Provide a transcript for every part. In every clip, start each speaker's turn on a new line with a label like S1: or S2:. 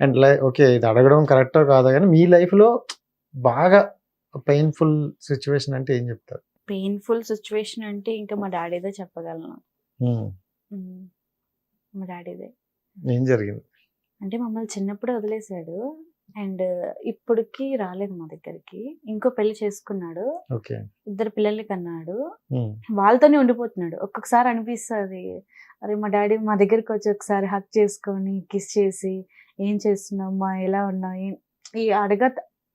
S1: And లై okay ఇది అడగడం కరెక్టో కాదో కానీ మీ లైఫ్లో బాగా పెయిన్ఫుల్ సిచ్యువేషన్ అంటే ఏం చెప్తారు?
S2: పెయిన్ఫుల్ సిచ్యువేషన్ అంటే ఇంకా మా డాడీదే చెప్పగలను. మా డాడీదే.
S1: ఏం జరిగింది?
S2: అంటే మమ్మల్ని చిన్నప్పుడు వదిలేశాడు. అండ్ ఇప్పటికి రాలేదు మా దగ్గరికి. ఇంకో పెళ్ళి చేసుకున్నాడు. ఇద్దరు పిల్లల్ని కన్నాడు. వాళ్ళతోనే ఉండిపోతున్నాడు. ఒక్కొక్కసారి అనిపిస్తుంది. అరే మా డాడీ మా దగ్గరికి వచ్చి ఒకసారి హక్ చేసుకొని కిస్ చేసి ఏం చేస్తున్నావు మా ఎలా ఉన్నావు? ఏం- ఈ అడగ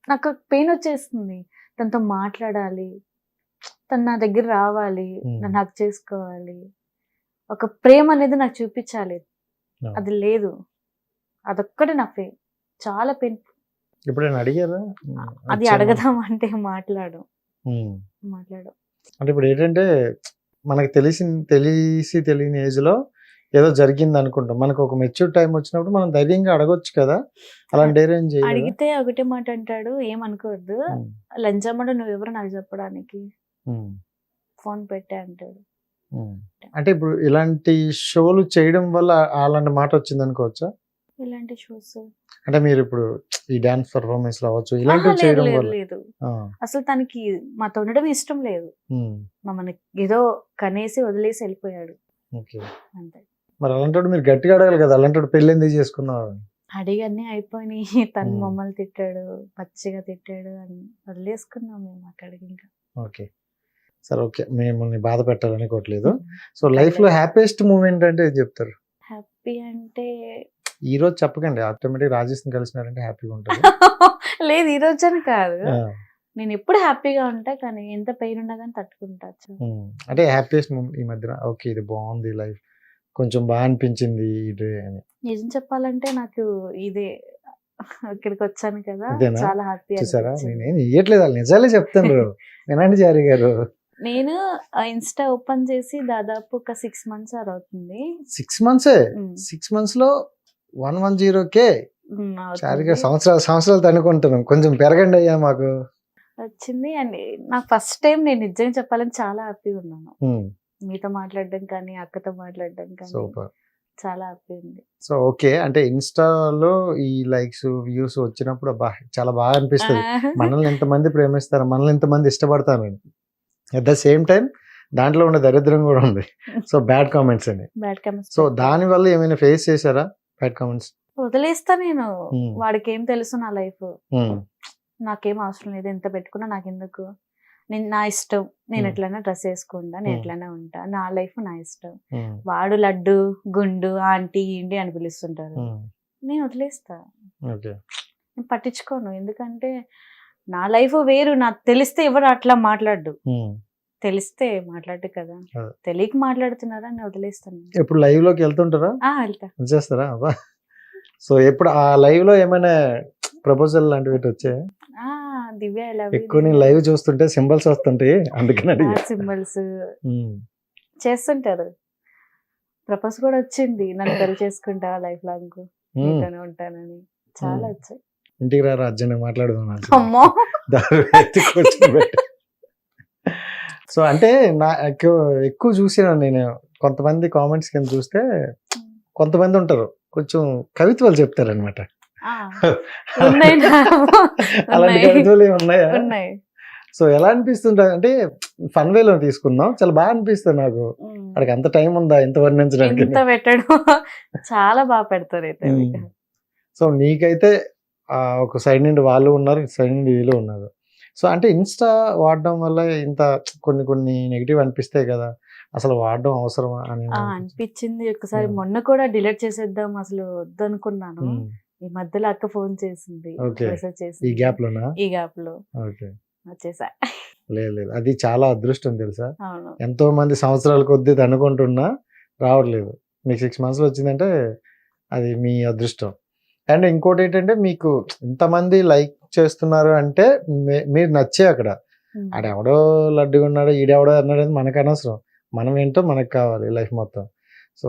S2: నాకు పెయిన్ వచ్చేస్తుంది. తనతో మాట్లాడాలి. తను నా దగ్గర రావాలి. నన్ను హక్ చేసుకోవాలి. ఒక ప్రేమ అనేది నాకు చూపించాలి. అది లేదు. అదొక్కటే నా పెయిన్. చాలా పెయిన్
S1: ఎప్పుడైనా అడిగారా?
S2: అది. అడగదాం అంటే మాట్లాడు. మాట్లాడు.
S1: అంటే ఇప్పుడు ఏంటంటే మనకు తెలిసి తెలిసి తెలియని ఏజ్లో ఏదో జరిగింది అనుకుంటాం మనకు ఒక మెచ్యూర్ టైం వచ్చినప్పుడు మనం ధైర్యంగా అడగొచ్చు కదా. అలాంటి ధైర్యం చేయాలి
S2: అడిగితే ఒకటే మాట అంటాడు ఏమనుకోవద్దు లంచమ్మడు నువ్వెవరు నాకు చెప్పడానికి? ఫోన్ పెట్టే అంటాడు.
S1: అంటే ఇప్పుడు ఇలాంటి షోలు చేయడం వల్ల అలాంటి మాట వచ్చింది అనుకోవచ్చా?
S2: ఇలాంటి షోస్
S1: అంటే మీరు ఇప్పుడు ఈ డాన్స్ పర్ఫార్మెన్స్ అవ్వచ్చు ఇలాంటివి చేయడం
S2: లేదు
S1: వల్ల.
S2: లేదు
S1: ఆ,
S2: అసలు తనకి మాతో ఉండడం ఇష్టం లేదు. మమ్మల్ని ఏదో కనేసి వదిలేసి వెళ్ళిపోయాడు.
S1: ఓకే.
S2: అంతే.
S1: మరి అలాంటి మీరు గట్టిగా అడగాలి కదా అలాంటి పెళ్ళి ఎందుకు చేసుకున్నావు?
S2: అడిగి అన్నీ అయిపోయినాయి. తను. మమ్మల్ని తిట్టాడు పచ్చిగా తిట్టాడు అని వదిలేసుకున్నాం మేము అక్కడికి ఇంకా.
S1: ఓకే. సరే ఓకే. మిమ్మల్ని బాధ పెట్టాలనుకోవట్లేదు సో లైఫ్లో హ్యాపీయెస్ట్ మూమెంట్ అంటే ఏం చెప్తారు?
S2: హ్యాపీ అంటే
S1: ఈ రోజు చెప్పకండి. ఆటోమేటిక్ రాజేష్ కలిసినారంటే హ్యాపీగా ఉంటుంది.
S2: లేదు ఈ రోజని కాదు.
S1: ఆ,
S2: నేను ఎప్పుడు హ్యాపీగా ఉంటా కానీ ఎంత పెయిన్ ఉన్నా కానీ తట్టుకుంటా
S1: అంటే హ్యాపీయెస్ట్ మూమెంట్ ఈ మధ్యన. ఓకే ఇది బాగుంది లైఫ్. కొంచెం బాగా అనిపించింది ఇది అని.
S2: నిజం చెప్పాలంటే నాకు ఇదే ఇక్కడికి వచ్చాను కదా? చాలా హ్యాపీ
S1: చూసారా? నేనేం ఇయ్యట్లేదు వాళ్ళు నిజాలే చెప్తాను వినండి జారీ గారు.
S2: నేను ఇన్స్టా ఓపెన్ చేసి దాదాపు ఒక సిక్స్ మంత్స్ అవుతుంది.
S1: సిక్స్ మంత్సే సిక్స్ మంత్స్లో వన్ వన్ జీరో కే
S2: అవుతుంది.
S1: సంవత్సరాలు సంవత్సరాలు అనుకుంటున్నాం కొంచెం పెరగండి అయ్యా మాకు.
S2: వచ్చింది. అండ్ నాకు ఫస్ట్ టైం నేను నిజంగా చెప్పాలని చాలా హ్యాపీగా ఉన్నాను. మీతో మాట్లాడడం కానీ అక్కతో మాట్లాడడం కానీ
S1: సూపర్.
S2: చాలా హ్యాపీ ఉంది
S1: సో ఓకే. అంటే ఇన్స్టాలో ఈ లైక్స్ వ్యూస్ వచ్చినప్పుడు చాలా బాగా అనిపిస్తుంది. మనల్ని ఎంతమంది ప్రేమిస్తారు మనల్ని ఎంతమంది ఇష్టపడతారు అట్ ద సేమ్ టైం దాంట్లో ఉన్న దరిద్రం కూడా ఉంది. సో బ్యాడ్ కామెంట్స్ అని.
S2: బ్యాడ్ కమెంట్స్
S1: సో దాని వల్ల ఏమైనా ఫేస్ చేశారా? బ్యాడ్ కామెంట్స్
S2: వదిలేస్తా నేను.
S1: ఉమ్.
S2: వాడికి ఏం తెలుసు నా లైఫ్. నాకేం అవసరం లేదు. ఎంత పెట్టుకున్నా నాకు ఎందుకు నేను నా ఇష్టం. నేను. ఎట్లైనా డ్రెస్ వేసుకుంటా నేను. ఎట్లైనా ఉంటా. నా లైఫ్ నా ఇష్టం. వాడు లడ్డు గుండు ఆంటీ ఇండి అని పిలుస్తుంటారు. నేను వదిలేస్తా. నేను పట్టించుకోను. ఎందుకంటే నా లైఫ్ వేరు. నాకు తెలిస్తే ఎవరు అట్లా మాట్లాడు తెలిస్తే మాట్లాడు కదా. తెలియక మాట్లాడుతున్నారా? నేను వదిలేస్తాను.
S1: ఎప్పుడు లైవ్లోకి వెళ్తుంటారా?
S2: వెళ్తా.
S1: చేస్తారా సో ఎప్పుడు ఆ లైవ్లో ఏమైనా ప్రపోజల్ లాంటివి వచ్చాయి?
S2: ఆ దివ్య
S1: ఎక్కువ నేను లైవ్ చూస్తుంటే సింబల్స్ వస్తుంటాయి అందుకని
S2: సింబల్స్ చేస్తుంటారు. ప్రపోజ్ కూడా వచ్చింది నన్ను పెళ్ళి చేసుకుంటా లైఫ్ లాంగ్ ఉంటానని. చాలా. వచ్చాయి.
S1: ఇంటికి రా రాజ్యాన్ని మాట్లాడదాం
S2: అమ్మో!
S1: సో అంటే నా ఎక్కువ ఎక్కువ చూసిన నేను కొంతమంది కామెంట్స్ కింద చూస్తే కొంతమంది ఉంటారు. కొంచెం కవిత్వాలు చెప్తారనమాట అలాంటి
S2: ఉన్నాయి.
S1: కవిత్వాలు ఉన్నాయా?
S2: ఉన్నాయి.
S1: సో ఎలా అనిపిస్తుంటా అంటే ఫన్ వేలో తీసుకుందాం. చాలా బాగా అనిపిస్తుంది నాకు. అక్కడికి అంత టైం ఉందా? ఎంత వర్ణించడానికి?
S2: ఎంత పెట్టడం చాలా బాగా పెడతారు అయితే.
S1: సో నీకైతే ఆ, ఒక సైడ్ నుండి వాళ్ళు ఉన్నారు సైడ్ నుండి వీళ్ళు ఉన్నారు. సో అంటే ఇన్స్టా వాడడం వల్ల ఇంత కొన్ని కొన్ని నెగిటివ్ అనిపిస్తాయి కదా. అసలు వాడడం అవసరమా? అని
S2: అనిపించింది. ఒకసారి. మొన్న కూడా డిలీట్ చేసేద్దాం అసలు వద్దనుకున్నాను. ఈ మధ్యలో అక్క ఫోన్ చేసింది
S1: ఈ గ్యాప్ లోనా
S2: ఈ గ్యాప్లో
S1: ఓకే
S2: వచ్చేసా
S1: లేదు లేదు. అది చాలా అదృష్టం తెలుసా? ఎంతో మంది సంవత్సరాల కొద్దీ అనుకుంటున్నా రావట్లేదు. మీకు సిక్స్ మంత్స్ వచ్చిందంటే అది మీ అదృష్టం. అండ్ ఇంకోటి ఏంటంటే మీకు ఇంతమంది లైక్ చేస్తున్నారు అంటే మీరు నచ్చే అక్కడ. ఆడెవడో లడ్డుగా ఉన్నాడో ఈడెవడో అన్నాడు మనకు అనవసరం. మనం ఏంటో మనకు కావాలి లైఫ్ మొత్తం. సో